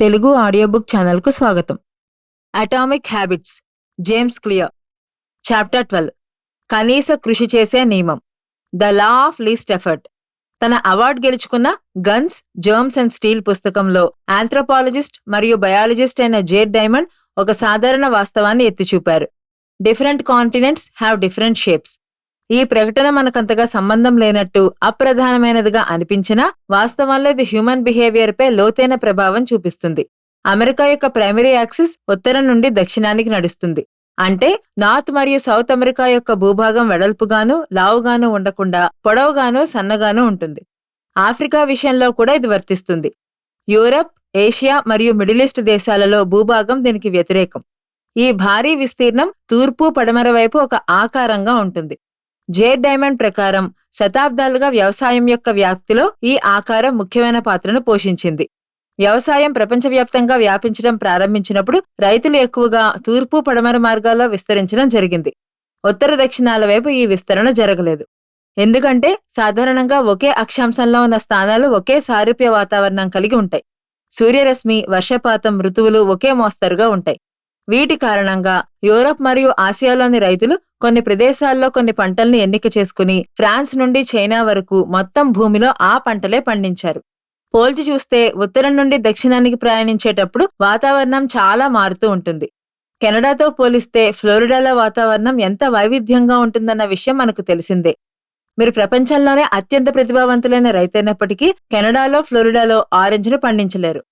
Telugu audio book ఛానల్కు స్వాగతం. Atomic Habits James Clear. Chapter twelve. కనీస కృషి చేసే నియమం. The law of least effort. తన అవార్డు గెలుచుకున్న గన్స్ జర్మ్స్ అండ్ స్టీల్ పుస్తకంలో ఆంథ్రోపాలజిస్ట్ మరియు బయాలజిస్ట్ అయిన జేడ్ డైమండ్ ఒక సాధారణ వాస్తవాన్ని ఎత్తిచూపారు. Different continents have different shapes. ఈ ప్రకటన మనకంతగా సంబంధం లేనట్టు అప్రధానమైనదిగా అనిపించినా వాస్తవంలో ఇది హ్యూమన్ బిహేవియర్ పై లోతైన ప్రభావం చూపిస్తుంది. అమెరికా యొక్క ప్రైమరీ యాక్సిస్ ఉత్తరం నుండి దక్షిణానికి నడుస్తుంది. అంటే నార్త్ మరియు సౌత్ అమెరికా యొక్క భూభాగం వెడల్పుగాను లావుగాను ఉండకుండా పొడవుగాను సన్నగాను ఉంటుంది. ఆఫ్రికా విషయంలో కూడా ఇది వర్తిస్తుంది. యూరప్ ఏషియా మరియు మిడిల్ ఈస్ట్ దేశాలలో భూభాగం దీనికి వ్యతిరేకం. ఈ భారీ విస్తీర్ణం తూర్పు పడమర వైపు ఒక ఆకారంగా ఉంటుంది. జే డైమండ్ ప్రకారం శతాబ్దాలుగా వ్యవసాయం యొక్క వ్యాప్తిలో ఈ ఆకారం ముఖ్యమైన పాత్రను పోషించింది. వ్యవసాయం ప్రపంచవ్యాప్తంగా వ్యాపించడం ప్రారంభించినప్పుడు రైతులు ఎక్కువగా తూర్పు పడమర మార్గాల్లో విస్తరించడం జరిగింది. ఉత్తర దక్షిణాల వైపు ఈ విస్తరణ జరగలేదు. ఎందుకంటే సాధారణంగా ఒకే అక్షాంశంలో ఉన్న స్థానాలు ఒకే సారూప్య వాతావరణం కలిగి ఉంటాయి. సూర్యరశ్మి వర్షపాతం ఋతువులు ఒకే మోస్తరుగా ఉంటాయి. వీటి కారణంగా యూరప్ మరియు ఆసియాలోని రైతులు కొన్ని ప్రదేశాల్లో కొన్ని పంటల్ని ఎన్నిక చేసుకుని ఫ్రాన్స్ నుండి చైనా వరకు మొత్తం భూమిలో ఆ పంటలే పండించారు. పోల్చి చూస్తే ఉత్తరం నుండి దక్షిణానికి ప్రయాణించేటప్పుడు వాతావరణం చాలా మారుతూ ఉంటుంది. కెనడాతో పోలిస్తే ఫ్లోరిడాలో వాతావరణం ఎంత వైవిధ్యంగా ఉంటుందన్న విషయం మనకు తెలిసిందే. మీరు ప్రపంచంలోనే అత్యంత ప్రతిభావంతులైన రైతైనప్పటికీ కెనడాలో ఫ్లోరిడాలో ఆరెంజ్ను పండించలేరు.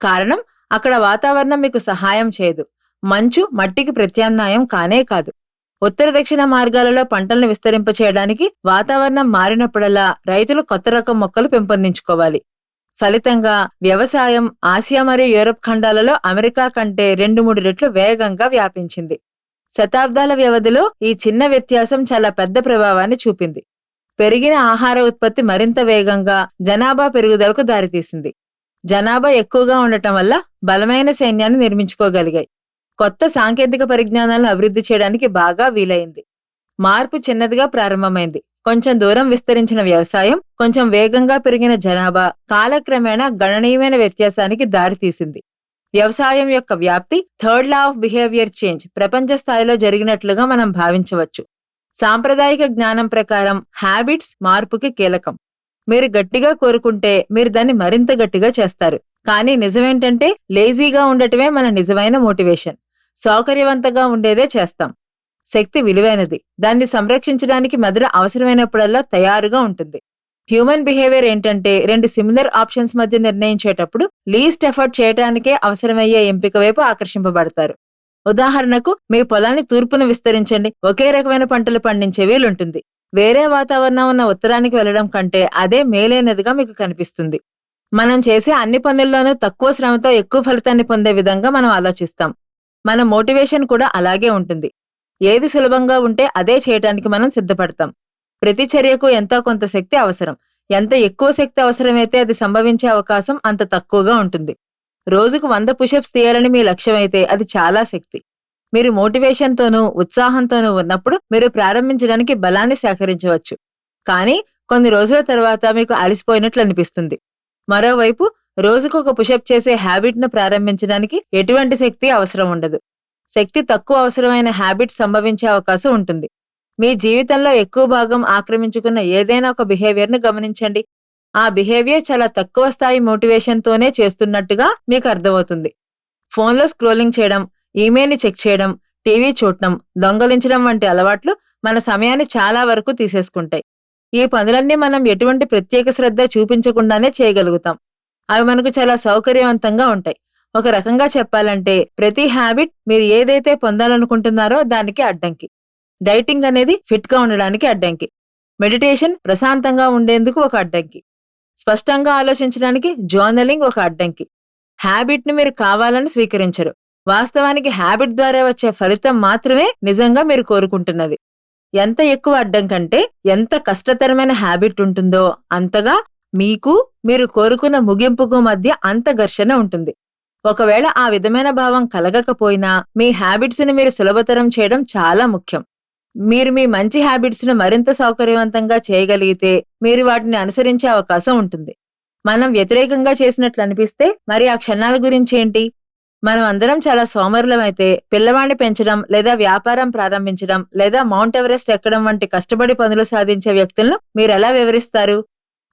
కారణం అక్కడ వాతావరణం మీకు సహాయం చేయదు. మంచు మట్టికి ప్రత్యామ్నాయం కానే కాదు. ఉత్తర దక్షిణ మార్గాలలో పంటలను విస్తరింపచేయడానికి వాతావరణం మారినప్పుడల్లా రైతులు కొత్త రకం మొక్కలు పెంపొందించుకోవాలి. ఫలితంగా వ్యవసాయం ఆసియా మరియు యూరప్ ఖండాలలో అమెరికా కంటే రెండు మూడు రెట్లు వేగంగా వ్యాపించింది. శతాబ్దాల వ్యవధిలో ఈ చిన్న వ్యత్యాసం చాలా పెద్ద ప్రభావాన్ని చూపింది. పెరిగిన ఆహార ఉత్పత్తి మరింత వేగంగా జనాభా పెరుగుదలకు దారితీసింది. జనాభా ఎక్కువగా ఉండటం వల్ల బలమైన సైన్యాన్ని నిర్మించుకోగలిగాయి. కొత్త సాంకేతిక పరిజ్ఞానాలను అభివృద్ధి చేయడానికి బాగా వీలైంది. మార్పు చిన్నదిగా ప్రారంభమైంది. కొంచెం దూరం విస్తరించిన వ్యవసాయం కొంచెం వేగంగా పెరిగిన జనాభా కాలక్రమేణా గణనీయమైన వ్యత్యాసానికి దారితీసింది. వ్యవసాయం యొక్క వ్యాప్తి third law of behaviour change ప్రపంచ స్థాయిలో జరిగినట్లుగా మనం భావించవచ్చు. సాంప్రదాయిక జ్ఞానం ప్రకారం హ్యాబిట్స్ మార్పుకి కీలకం. మీరు గట్టిగా కోరుకుంటే మీరు దాన్ని మరింత గట్టిగా చేస్తారు. కానీ నిజమేంటంటే లేజీగా ఉండటమే మన నిజమైన మోటివేషన్. సౌకర్యవంతంగా ఉండేదే చేస్తాం. శక్తి విలువైనది. దాన్ని సంరక్షించడానికి మెదడు అవసరమైనప్పుడల్లా తయారుగా ఉంటుంది. హ్యూమన్ బిహేవియర్ ఏంటంటే రెండు సిమిలర్ ఆప్షన్స్ మధ్య నిర్ణయించేటప్పుడు లీస్ట్ ఎఫర్ట్ చేయడానికే అవసరమయ్యే ఎంపిక వైపు ఆకర్షింపబడతారు. ఉదాహరణకు మీ పొలాన్ని తూర్పున విస్తరించండి. ఒకే రకమైన పంటలు పండించే వీలుంటుంది వేరే వాతావరణం ఉన్న ఉత్తరానికి వెళ్ళడం కంటే అదే మేలైనదిగా మీకు కనిపిస్తుంది. మనం చేసే అన్ని పనుల్లోనూ తక్కువ శ్రమతో ఎక్కువ ఫలితాన్ని పొందే విధంగా మనం ఆలోచిస్తాం. మన మోటివేషన్ కూడా అలాగే ఉంటుంది. ఏది సులభంగా ఉంటే అదే చేయటానికి మనం సిద్ధపడతాం. ప్రతి చర్యకు ఎంతో కొంత శక్తి అవసరం. ఎంత ఎక్కువ శక్తి అవసరమైతే అది సంభవించే అవకాశం అంత తక్కువగా ఉంటుంది. రోజుకు వంద పుషప్స్ తీయాలని మీ లక్ష్యం అయితే అది చాలా శక్తి. మీరు మోటివేషన్తోనూ ఉత్సాహంతోనూ ఉన్నప్పుడు మీరు ప్రారంభించడానికి బలాన్ని సేకరించవచ్చు. కానీ కొన్ని రోజుల తర్వాత మీకు అలసిపోయినట్లు అనిపిస్తుంది. మరోవైపు రోజుకు ఒక పుషప్ చేసే హ్యాబిట్ను ప్రారంభించడానికి ఎటువంటి శక్తి అవసరం ఉండదు. శక్తి తక్కువ అవసరమైన హ్యాబిట్ సంభవించే అవకాశం ఉంటుంది. మీ జీవితంలో ఎక్కువ భాగం ఆక్రమించుకున్న ఏదైనా ఒక బిహేవియర్ను గమనించండి. ఆ బిహేవియర్ చాలా తక్కువ స్థాయి మోటివేషన్ తోనే చేస్తున్నట్టుగా మీకు అర్థమవుతుంది. ఫోన్లో స్క్రోలింగ్ చేయడం ఈమెయిల్ని చెక్ చేయడం టీవీ చూడటం దొంగలించడం వంటి అలవాట్లు మన సమయాన్ని చాలా వరకు తీసేసుకుంటాయి. ఈ పనులన్నీ మనం ఎటువంటి ప్రత్యేక శ్రద్ధ చూపించకుండానే చేయగలుగుతాం. అవి మనకు చాలా సౌకర్యవంతంగా ఉంటాయి. ఒక రకంగా చెప్పాలంటే ప్రతి హ్యాబిట్ మీరు ఏదైతే పొందాలనుకుంటున్నారో దానికి అడ్డంకి. డైటింగ్ అనేది ఫిట్గా ఉండడానికి అడ్డంకి. మెడిటేషన్ ప్రశాంతంగా ఉండేందుకు ఒక అడ్డంకి. స్పష్టంగా ఆలోచించడానికి జర్నలింగ్ ఒక అడ్డంకి. హ్యాబిట్ని మీరు కావాలని స్వీకరించరు. వాస్తవానికి హ్యాబిట్ ద్వారా వచ్చే ఫలితం మాత్రమే నిజంగా మీరు కోరుకుంటున్నది. ఎంత ఎక్కువ అడ్డం కంటే ఎంత కష్టతరమైన హ్యాబిట్ ఉంటుందో అంతగా మీకు మీరు కోరుకున్న ముగింపుకు మధ్య అంత ఘర్షణ ఉంటుంది. ఒకవేళ ఆ విధమైన భావం కలగకపోయినా మీ హ్యాబిట్స్ని మీరు సులభతరం చేయడం చాలా ముఖ్యం. మీరు మీ మంచి హ్యాబిట్స్ను మరింత సౌకర్యవంతంగా చేయగలిగితే మీరు వాటిని అనుసరించే అవకాశం ఉంటుంది. మనం వ్యతిరేకంగా చేసినట్లు అనిపిస్తే మరి ఆ క్షణాల గురించి ఏంటి? మనం అందరం చాలా సోమరులమైతే పిల్లవాడిని పెంచడం లేదా వ్యాపారం ప్రారంభించడం లేదా మౌంట్ ఎవరెస్ట్ ఎక్కడం వంటి కష్టపడి పనులు సాధించే వ్యక్తులను మీరు ఎలా వివరిస్తారు?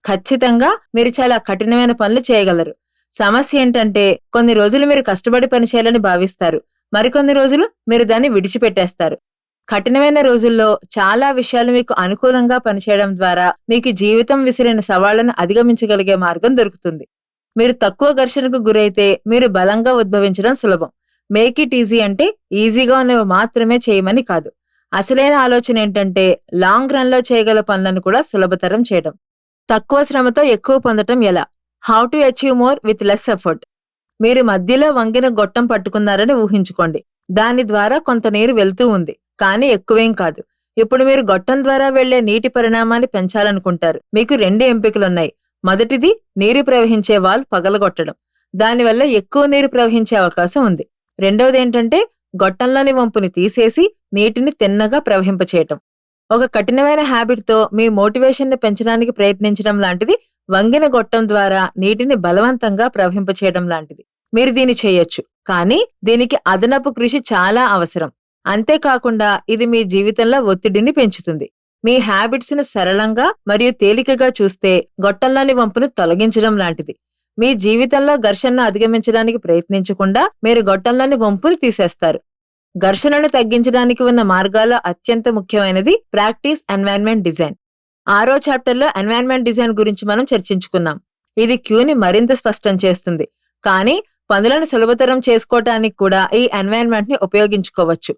ఖచ్చితంగా మీరు చాలా కఠినమైన పనులు చేయగలరు. సమస్య ఏంటంటే కొన్ని రోజులు మీరు కష్టపడి పని చేయాలని భావిస్తారు. మరికొన్ని రోజులు మీరు దాన్ని విడిచిపెట్టేస్తారు. కఠినమైన రోజుల్లో చాలా విషయాలు మీకు అనుకూలంగా పనిచేయడం ద్వారా మీకు జీవితం విసిరిన సవాళ్ళను అధిగమించగలిగే మార్గం దొరుకుతుంది. మీరు తక్కువ ఘర్షణకు గురైతే మీరు బలంగా ఉద్భవించడం సులభం. మేక్ ఇట్ ఈజీ అంటే ఈజీగా ఉన్నవి మాత్రమే చేయమని కాదు. అసలైన ఆలోచన ఏంటంటే లాంగ్ రన్లో చేయగల పనులను కూడా సులభతరం చేయడం. తక్కువ శ్రమతో ఎక్కువ పొందటం ఎలా? How to achieve more with less effort మీరు మధ్యలో వంగిన గొట్టం పట్టుకున్నారని ఊహించుకోండి. దాని ద్వారా కొంత నీరు వెళ్తూ ఉంది కానీ ఎక్కువేం కాదు. ఇప్పుడు మీరు గొట్టం ద్వారా వెళ్ళే నీటి పరిణామాన్ని పెంచాలనుకుంటారు. మీకు రెండు ఎంపికలున్నాయి. మొదటిది నీరు ప్రవహించే వాల్ పగలగొట్టడం. దానివల్ల ఎక్కువ నీరు ప్రవహించే అవకాశం ఉంది. రెండవది ఏంటంటే గొట్టంలోని వంపుని తీసేసి నీటిని తిన్నగా ప్రవహింపచేయటం. ఒక కఠినమైన హ్యాబిట్తో మీ మోటివేషన్ని పెంచడానికి ప్రయత్నించడం లాంటిది వంగిన గొట్టం ద్వారా నీటిని బలవంతంగా ప్రవహింపచేయడం లాంటిది. మీరు దీన్ని చేయొచ్చు. కానీ దీనికి అదనపు కృషి చాలా అవసరం. అంతేకాకుండా ఇది మీ జీవితంలో ఒత్తిడిని పెంచుతుంది. మీ హ్యాబిట్స్ని సరళంగా మరియు తేలికగా చూస్తే గొట్టంలోని వంపును తొలగించడం లాంటిది. మీ జీవితంలో ఘర్షణను అధిగమించడానికి ప్రయత్నించకుండా మీరు గొట్టంలోని వంపులు తీసేస్తారు. ఘర్షణను తగ్గించడానికి ఉన్న మార్గాల్లో అత్యంత ముఖ్యమైనది ప్రాక్టీస్ ఎన్వైరన్మెంట్ డిజైన్. ఆరో చాప్టర్లో ఎన్వైరన్మెంట్ డిజైన్ గురించి మనం చర్చించుకున్నాం. ఇది క్యూని మరింత స్పష్టం చేస్తుంది. కానీ పనులను సులభతరం చేసుకోవటానికి కూడా ఈ ఎన్వైరన్మెంట్ని ఉపయోగించుకోవచ్చు.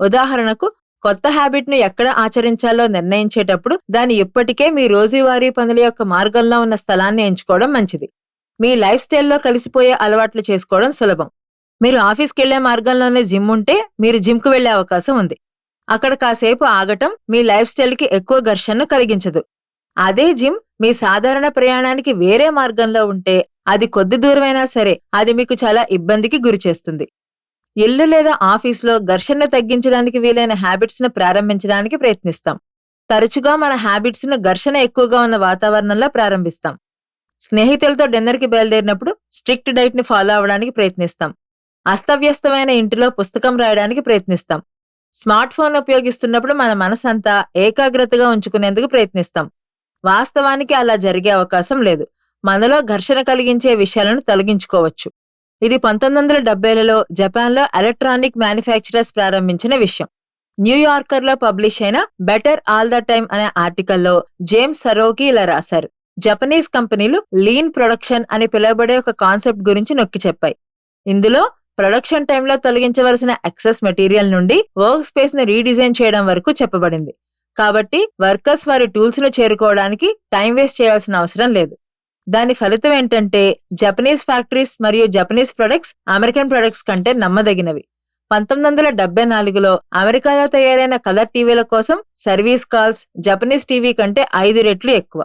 ఉదాహరణకు కొత్త హ్యాబిట్ను ఎక్కడ ఆచరించాలో నిర్ణయించేటప్పుడు దాని ఇప్పటికే మీ రోజువారీ పనుల యొక్క మార్గంలో ఉన్న స్థలాన్ని ఎంచుకోవడం మంచిది. మీ లైఫ్ స్టైల్లో కలిసిపోయే అలవాట్లు చేసుకోవడం సులభం. మీరు ఆఫీస్కి వెళ్ళే మార్గంలోనే జిమ్ ఉంటే మీరు జిమ్కు వెళ్ళే అవకాశం ఉంది. అక్కడ కాసేపు ఆగటం మీ లైఫ్ స్టైల్కి ఎక్కువ ఘర్షణను కలిగించదు. అదే జిమ్ మీ సాధారణ ప్రయాణానికి వేరే మార్గంలో ఉంటే అది కొద్ది దూరమైనా సరే అది మీకు చాలా ఇబ్బందికి గురి చేస్తుంది. ఇల్లు లేదా ఆఫీస్లో ఘర్షణ తగ్గించడానికి వీలైన హ్యాబిట్స్ను ప్రారంభించడానికి ప్రయత్నిస్తాం. తరచుగా మన హ్యాబిట్స్ను ఘర్షణ ఎక్కువగా ఉన్న వాతావరణంలో ప్రారంభిస్తాం. స్నేహితులతో డిన్నర్కి బయలుదేరినప్పుడు స్ట్రిక్ట్ డైట్ని ఫాలో అవ్వడానికి ప్రయత్నిస్తాం. అస్తవ్యస్తమైన ఇంటిలో పుస్తకం రాయడానికి ప్రయత్నిస్తాం. స్మార్ట్ ఫోన్ ఉపయోగిస్తున్నప్పుడు మన మనసంతా ఏకాగ్రతగా ఉంచుకునేందుకు ప్రయత్నిస్తాం. వాస్తవానికి అలా జరిగే అవకాశం లేదు. మనలో ఘర్షణ కలిగించే విషయాలను తొలగించుకోవచ్చు. ఇది పంతొమ్మిది వందల డెబ్బైలలో జపాన్లో ఎలక్ట్రానిక్ మ్యానుఫ్యాక్చరర్స్ ప్రారంభించిన విషయం. న్యూయార్కర్లో పబ్లిష్ అయిన బెటర్ ఆల్ ద టైమ్ అనే ఆర్టికల్లో జేమ్స్ సరోకి ఇలా రాశారు. జపనీస్ కంపెనీలు లీన్ ప్రొడక్షన్ అని పిలువబడే ఒక కాన్సెప్ట్ గురించి నొక్కి చెప్పాయి. ఇందులో ప్రొడక్షన్ టైంలో తొలగించవలసిన ఎక్సెస్ మెటీరియల్ నుండి వర్క్ స్పేస్ని రీడిజైన్ చేయడం వరకు చెప్పబడింది. కాబట్టి వర్కర్స్ వారి టూల్స్ను చేరుకోవడానికి టైం వేస్ట్ చేయాల్సిన అవసరం లేదు. దాని ఫలితం ఏంటంటే జపనీస్ ఫ్యాక్టరీస్ మరియు జపనీస్ ప్రొడక్ట్స్ అమెరికన్ ప్రొడక్ట్స్ కంటే నమ్మదగినవి. పంతొమ్మిది వందల డెబ్బై నాలుగులో అమెరికాలో తయారైన కలర్ టీవీల కోసం సర్వీస్ కాల్స్ జపనీస్ టీవీ కంటే ఐదు రెట్లు ఎక్కువ.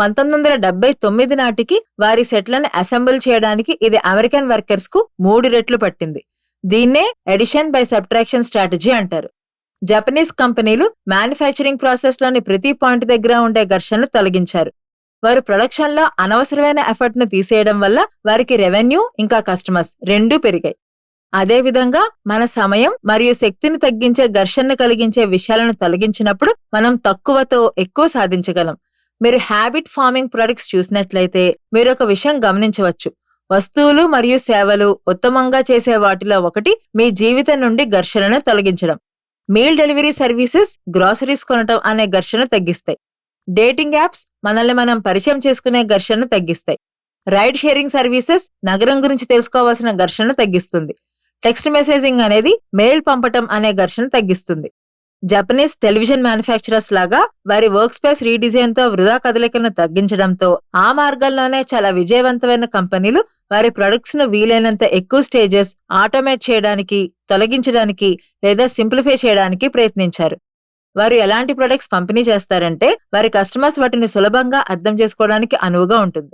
పంతొమ్మిది వందల డెబ్బై తొమ్మిది నాటికి వారి సెట్లను అసెంబుల్ చేయడానికి ఇది అమెరికన్ వర్కర్స్కు మూడు రెట్లు పట్టింది. దీన్నే ఎడిషన్ బై సబ్ట్రాక్షన్ స్ట్రాటజీ అంటారు. జపనీస్ కంపెనీలు మ్యానుఫ్యాక్చరింగ్ ప్రాసెస్లోని ప్రతి పాయింట్ దగ్గర ఉండే ఘర్షణను తొలగించారు. వారు ప్రొడక్షన్లో అనవసరమైన ఎఫర్ట్ను తీసేయడం వల్ల వారికి రెవెన్యూ ఇంకా కస్టమర్స్ రెండూ పెరిగాయి. అదే విధంగా మన సమయం మరియు శక్తిని తగ్గించే ఘర్షణను కలిగించే విషయాలను తొలగించినప్పుడు మనం తక్కువతో ఎక్కువ సాధించగలం. మీరు హ్యాబిట్ ఫార్మింగ్ ప్రొడక్ట్స్ చూసినట్లయితే మీరు ఒక విషయం గమనించవచ్చు. వస్తువులు మరియు సేవలు ఉత్తమంగా చేసే వాటిలో ఒకటి మీ జీవితం నుండి ఘర్షణను తొలగించడం. మీల్ డెలివరీ సర్వీసెస్ గ్రాసరీస్ కొనటం అనే ఘర్షణ తగ్గిస్తాయి. డేటింగ్ యాప్స్ మనల్ని మనం పరిచయం చేసుకునే ఘర్షణను తగ్గిస్తాయి. రైడ్ షేరింగ్ సర్వీసెస్ నగరం గురించి తెలుసుకోవాల్సిన ఘర్షణను తగ్గిస్తుంది. టెక్స్ట్ మెసేజింగ్ అనేది మెయిల్ పంపటం అనే ఘర్షణ తగ్గిస్తుంది. జపనీస్ టెలివిజన్ మ్యానుఫ్యాక్చరర్స్ లాగా వారి వర్క్ స్పేస్ రీడిజైన్తో వృధా కదలికలను తగ్గించడంతో ఆ మార్గంలోనే చాలా విజయవంతమైన కంపెనీలు వారి ప్రొడక్ట్స్ను వీలైనంత ఎక్కువ స్టేజెస్ ఆటోమేట్ చేయడానికి తొలగించడానికి లేదా సింప్లిఫై చేయడానికి ప్రయత్నించారు. వారు ఎలాంటి ప్రొడక్ట్స్ పంపిణీ చేస్తారంటే వారి కస్టమర్స్ వాటిని సులభంగా అర్థం చేసుకోవడానికి అనువుగా ఉంటుంది.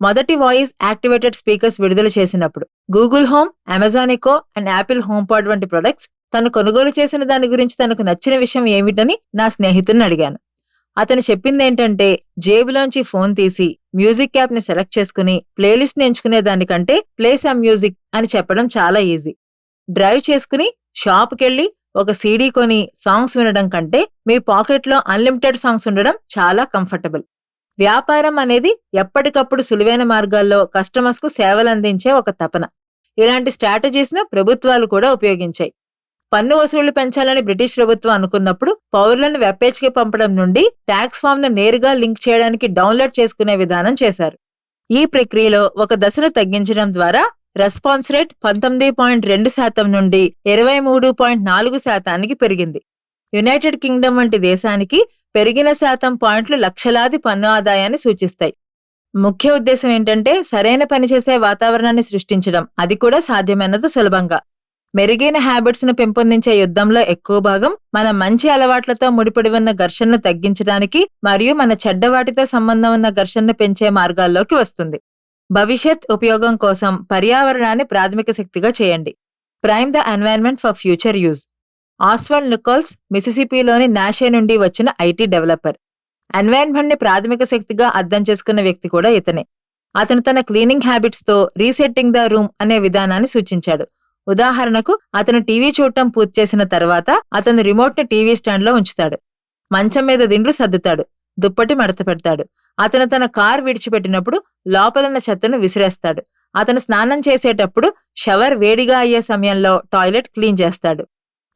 మొదటి వాయిస్ యాక్టివేటెడ్ స్పీకర్స్ విడుదల చేసినప్పుడు Google Home Amazon Echo and Apple HomePod వంటి ప్రొడక్ట్స్ తను కొనుగోలు చేసిన దాని గురించి తనకు నచ్చిన విషయం ఏమిటని నా స్నేహితుడిని అడిగాను. అతను చెప్పింది ఏంటంటే జేబులోంచి ఫోన్ తీసి మ్యూజిక్ యాప్ని సెలెక్ట్ చేసుకుని ప్లేలిస్ట్ని ఎంచుకునే దానికంటే ప్లేస్ ఆ మ్యూజిక్ అని చెప్పడం చాలా ఈజీ. డ్రైవ్ చేసుకుని షాప్కెళ్ళి ఒక సీడీ కొని సాంగ్స్ వినడం కంటే మీ పాకెట్లో అన్లిమిటెడ్ సాంగ్స్ ఉండడం చాలా కంఫర్టబుల్. వ్యాపారం అనేది ఎప్పటికప్పుడు సులువైన మార్గాల్లో కస్టమర్స్కు సేవలు అందించే ఒక తపన. ఇలాంటి స్ట్రాటజీస్ను ప్రభుత్వాలు కూడా ఉపయోగించాయి. పన్ను వసూళ్ళు పెంచాలని బ్రిటిష్ ప్రభుత్వం అనుకున్నప్పుడు పౌరులను వెబ్పేజ్కి పంపడం నుండి ట్యాక్స్ ఫామ్ను నేరుగా లింక్ చేయడానికి డౌన్లోడ్ చేసుకునే విధానం చేశారు. ఈ ప్రక్రియలో ఒక దశను తగ్గించడం ద్వారా రెస్పాన్స్ రేట్ పంతొమ్మిది పాయింట్ రెండు శాతం నుండి ఇరవై మూడు పాయింట్ నాలుగు శాతానికి పెరిగింది. యునైటెడ్ కింగ్డమ్ వంటి దేశానికి పెరిగిన శాతం పాయింట్లు లక్షలాది పన్ను ఆదాయాన్ని సూచిస్తాయి. ముఖ్య ఉద్దేశం ఏంటంటే సరైన పని చేసే వాతావరణాన్ని సృష్టించడం అది కూడా సాధ్యమైనంత సులభంగా. మెరుగైన హ్యాబిట్స్ను పెంపొందించే యుద్ధంలో ఎక్కువ భాగం మన మంచి అలవాట్లతో ముడిపడి ఉన్న ఘర్షణను తగ్గించడానికి మరియు మన చెడ్డ వాటితో సంబంధం ఉన్న ఘర్షణను పెంచే మార్గాల్లోకి వస్తుంది. భవిష్యత్ ఉపయోగం కోసం పర్యావరణాన్ని ప్రాథమిక శక్తిగా చేయండి. Prime the environment for future use Oswald Nichols మిసిసిపిలోని నాషే నుండి వచ్చిన ఐటీ డెవలపర్. ఎన్వైరన్మెంట్ని ప్రాథమిక శక్తిగా అర్థం చేసుకున్న వ్యక్తి కూడా ఇతనే. అతను తన క్లీనింగ్ హ్యాబిట్స్తో రీసెట్టింగ్ ద రూమ్ అనే విధానాన్ని సూచించాడు. ఉదాహరణకు అతను టీవీ చూడటం పూర్తి చేసిన తర్వాత అతను రిమోట్ని టీవీ స్టాండ్లో ఉంచుతాడు. మంచం మీద దిండ్లు సర్దుతాడు. దుప్పటి మడత పెడతాడు. అతను తన కార్ విడిచిపెట్టినప్పుడు లోపలున్న చెత్తను విసిరేస్తాడు. అతను స్నానం చేసేటప్పుడు షవర్ వేడిగా అయ్యే సమయంలో టాయిలెట్ క్లీన్ చేస్తాడు.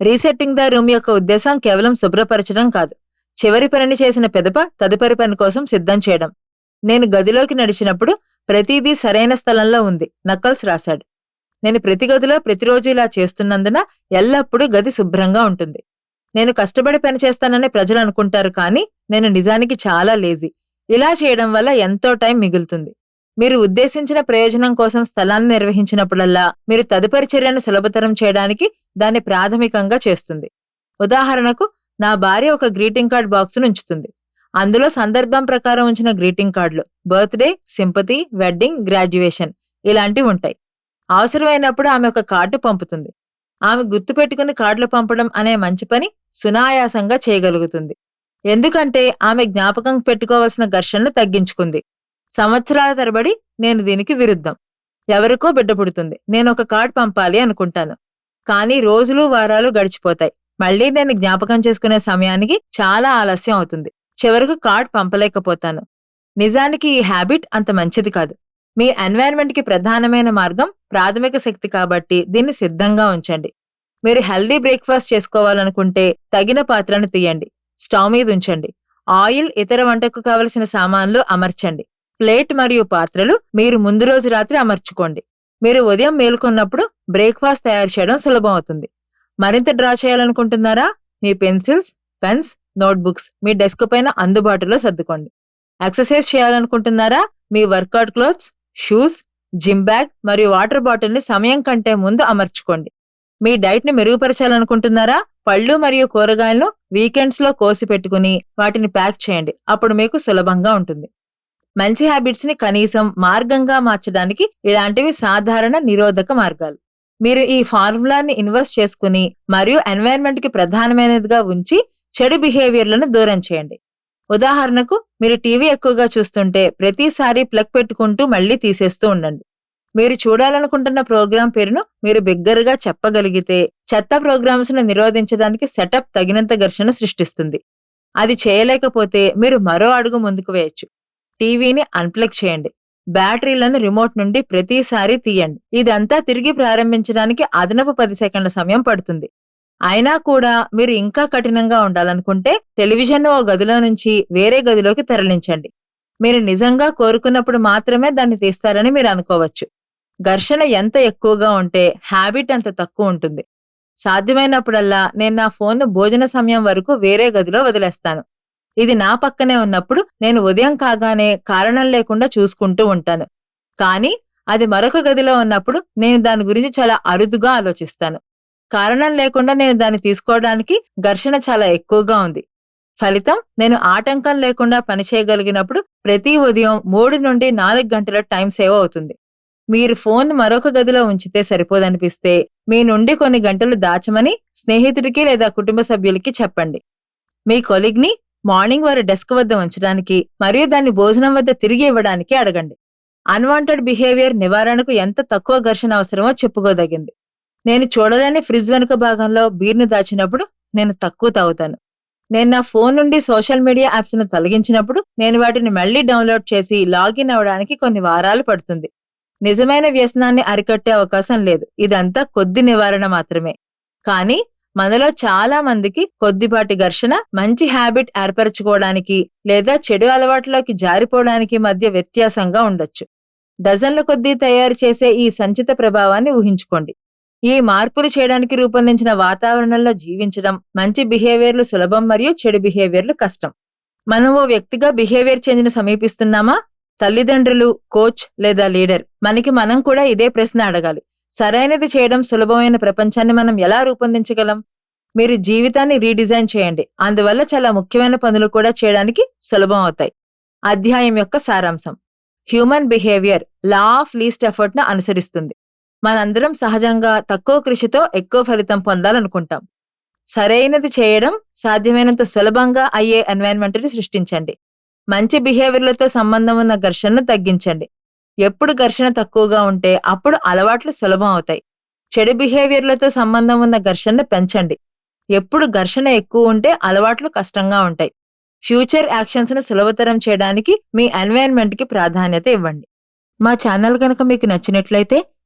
రీసెట్టింగ్ ద రూమ్ యొక్క ఉద్దేశం కేవలం శుభ్రపరచడం కాదు. చివరి పనిని చేసిన పెదప తదుపరి పని కోసం సిద్ధం చేయడం. నేను గదిలోకి నడిచినప్పుడు ప్రతిదీ సరైన స్థలంలో ఉంది. నక్కల్స్ రాశాడు. నేను ప్రతి గదిలో ప్రతిరోజు ఇలా చేస్తున్నందున ఎల్లప్పుడూ గది శుభ్రంగా ఉంటుంది. నేను కష్టపడి పని చేస్తానని ప్రజలు అనుకుంటారు కానీ నేను నిజానికి చాలా లేజీ. ఇలా చేయడం వల్ల ఎంతో టైం మిగులుతుంది. మీరు ఉద్దేశించిన ప్రయోజనం కోసం స్థలాన్ని నిర్వహించినప్పుడల్లా మీరు తదుపరి చర్యను సులభతరం చేయడానికి దాన్ని ప్రాథమికంగా చేస్తుంది. ఉదాహరణకు నా భార్య ఒక గ్రీటింగ్ కార్డ్ బాక్స్ ఉంచుతుంది. అందులో సందర్భం ప్రకారం ఉంచిన గ్రీటింగ్ కార్డులు బర్త్డే సింపతి వెడ్డింగ్ గ్రాడ్యుయేషన్ ఇలాంటివి ఉంటాయి. అవసరమైనప్పుడు ఆమె ఒక కార్డు పంపుతుంది. ఆమె గుర్తుపెట్టుకుని కార్డులు పంపడం అనే మంచి పని సునాయాసంగా చేయగలుగుతుంది. ఎందుకంటే ఆమె జ్ఞాపకం పెట్టుకోవాల్సిన ఘర్షణను తగ్గించుకుంది. సంవత్సరాల తరబడి నేను దీనికి విరుద్ధం. ఎవరికో బిడ్డ పుడుతుంది. నేను ఒక కార్డ్ పంపాలి అనుకుంటాను. కానీ రోజులు వారాలు గడిచిపోతాయి. మళ్ళీ నేను జ్ఞాపకం చేసుకునే సమయానికి చాలా ఆలస్యం అవుతుంది. చివరకు కార్డ్ పంపలేకపోతాను. నిజానికి ఈ హ్యాబిట్ అంత మంచిది కాదు. మీ ఎన్వైరన్మెంట్కి ప్రధానమైన మార్గం ప్రాథమిక శక్తి కాబట్టి దీన్ని సిద్ధంగా ఉంచండి. మీరు హెల్దీ బ్రేక్ఫాస్ట్ చేసుకోవాలనుకుంటే తగిన పాత్రను తీయండి. స్టవ్ మీద ఉంచండి. ఆయిల్ ఇతర వంటకు కావలసిన సామాన్లు అమర్చండి. ప్లేట్ మరియు పాత్రలు మీరు ముందు రోజు రాత్రి అమర్చుకోండి. మీరు ఉదయం మేల్కొన్నప్పుడు బ్రేక్ఫాస్ట్ తయారు చేయడం సులభం అవుతుంది. మరింత డ్రా చేయాలనుకుంటున్నారా? మీ పెన్సిల్స్ పెన్స్ నోట్బుక్స్ మీ డెస్క్ పైన అందుబాటులో సర్దుకోండి. ఎక్సర్సైజ్ చేయాలనుకుంటున్నారా? మీ workout clothes shoes gym bag మరియు వాటర్ బాటిల్ని సమయం కంటే ముందు అమర్చుకోండి. మీ డైట్ని మెరుగుపరచాలనుకుంటున్నారా? పళ్ళు మరియు కూరగాయలను వీకెండ్స్లో కోసి పెట్టుకుని వాటిని ప్యాక్ చేయండి. అప్పుడు మీకు సులభంగా ఉంటుంది. మంచి హ్యాబిట్స్ని కనీసం మార్గంగా మార్చడానికి ఇలాంటివి సాధారణ నిరోధక మార్గాలు. మీరు ఈ ఫార్ములాని ఇన్వెస్ట్ చేసుకుని మరియు ఎన్వైరన్మెంట్కి ప్రధానమైనదిగా ఉంచి చెడు బిహేవియర్లను దూరం చేయండి. ఉదాహరణకు మీరు టీవీ ఎక్కువగా చూస్తుంటే ప్రతిసారి ప్లగ్ పెట్టుకుంటూ మళ్ళీ తీసేస్తూ ఉండండి. మీరు చూడాలనుకుంటున్న ప్రోగ్రాం పేరును మీరు బిగ్గరగా చెప్పగలిగితే చెత్త ప్రోగ్రామ్స్ను నిరోధించడానికి సెటప్ తగినంత ఘర్షణ సృష్టిస్తుంది. అది చేయలేకపోతే మీరు మరో అడుగు ముందుకు వేయొచ్చు. టీవీని అన్ప్లగ్ చేయండి. బ్యాటరీలను రిమోట్ నుండి ప్రతిసారి తీయండి. ఇదంతా తిరిగి ప్రారంభించడానికి అదనపు పది సెకండ్ల సమయం పడుతుంది. అయినా కూడా మీరు ఇంకా కఠినంగా ఉండాలనుకుంటే టెలివిజన్ ఓ గదిలో నుంచి వేరే గదిలోకి తరలించండి. మీరు నిజంగా కోరుకున్నప్పుడు మాత్రమే దాన్ని తీస్తారని మీరు అనుకోవచ్చు. ఘర్షణ ఎంత ఎక్కువగా ఉంటే హ్యాబిట్ అంత తక్కువ ఉంటుంది. సాధ్యమైనప్పుడల్లా నేను నా ఫోన్ను భోజన సమయం వరకు వేరే గదిలో వదిలేస్తాను. ఇది నా పక్కనే ఉన్నప్పుడు నేను ఉదయం కాగానే కారణం లేకుండా చూసుకుంటూ ఉంటాను. కానీ అది మరొక గదిలో ఉన్నప్పుడు నేను దాని గురించి చాలా అరుదుగా ఆలోచిస్తాను. కారణం లేకుండా నేను దాన్ని తీసుకోవడానికి ఘర్షణ చాలా ఎక్కువగా ఉంది. ఫలితం నేను ఆటంకం లేకుండా పనిచేయగలిగినప్పుడు ప్రతి ఉదయం మూడు నుండి నాలుగు గంటల టైం సేవ్ అవుతుంది. మీరు ఫోన్ మరొక గదిలో ఉంచితే సరిపోదనిపిస్తే మీ నుండి కొన్ని గంటలు దాచమని స్నేహితుడికి లేదా కుటుంబ సభ్యులకి చెప్పండి. మీ కొలిగ్ని మార్నింగ్ వారి డెస్క్ వద్ద ఉంచడానికి మరియు దాన్ని భోజనం వద్ద తిరిగి ఇవ్వడానికి అడగండి. అన్వాంటెడ్ బిహేవియర్ నివారణకు ఎంత తక్కువ ఘర్షణ అవసరమో చెప్పుకోదగింది. నేను చూడలేని ఫ్రిడ్జ్ వెనుక భాగంలో బీర్ని దాచినప్పుడు నేను తక్కువ తాగుతాను. నేను నా ఫోన్ నుండి సోషల్ మీడియా యాప్స్ను తొలగించినప్పుడు నేను వాటిని మళ్ళీ డౌన్లోడ్ చేసి లాగిన్ అవ్వడానికి కొన్ని వారాలు పడుతుంది. నిజమైన వ్యసనాన్ని అరికట్టే అవకాశం లేదు. ఇదంతా కొద్ది నివారణ మాత్రమే. కానీ మనలో చాలా మందికి కొద్దిపాటి ఘర్షణ మంచి హ్యాబిట్ ఏర్పరచుకోవడానికి లేదా చెడు అలవాట్లోకి జారిపోవడానికి మధ్య వ్యత్యాసంగా ఉండొచ్చు. డజన్ల కొద్దీ తయారు చేసే ఈ సంచిత ప్రభావాన్ని ఊహించుకోండి. ఈ మార్పులు చేయడానికి రూపొందించిన వాతావరణంలో జీవించడం మంచి బిహేవియర్లు సులభం మరియు చెడు బిహేవియర్లు కష్టం. మనం ఓ వ్యక్తిగా బిహేవియర్ చేంజ్ని సమీపిస్తున్నామా? తల్లిదండ్రులు కోచ్ లేదా లీడర్ మనకి మనం కూడా ఇదే ప్రశ్న అడగాలి. సరైనది చేయడం సులభమైన ప్రపంచాన్ని మనం ఎలా రూపొందించగలం? మీరు జీవితాన్ని రీడిజైన్ చేయండి. అందువల్ల చాలా ముఖ్యమైన పనులు కూడా చేయడానికి సులభం అవుతాయి. అధ్యాయం యొక్క సారాంశం. Human behaviour law of least ఎఫర్ట్ను అనుసరిస్తుంది. మనందరం సహజంగా తక్కువ కృషితో ఎక్కువ ఫలితం పొందాలనుకుంటాం. సరైనది చేయడం సాధ్యమైనంత సులభంగా అయ్యే ఎన్వైరన్మెంట్ని సృష్టించండి. మంచి బిహేవియర్లతో సంబంధం ఉన్న ఘర్షణను తగ్గించండి. ఎప్పుడు ఘర్షణ తక్కువగా ఉంటే అప్పుడు అలవాట్లు సులభం అవుతాయి. చెడు బిహేవియర్లతో సంబంధం ఉన్న ఘర్షణను పెంచండి. ఎప్పుడు ఘర్షణ ఎక్కువ ఉంటే అలవాట్లు కష్టంగా ఉంటాయి. ఫ్యూచర్ యాక్షన్స్ను సులభతరం చేయడానికి మీ ఎన్వైరన్మెంట్కి ప్రాధాన్యత ఇవ్వండి. మా ఛానల్ కనుక మీకు నచ్చినట్లయితే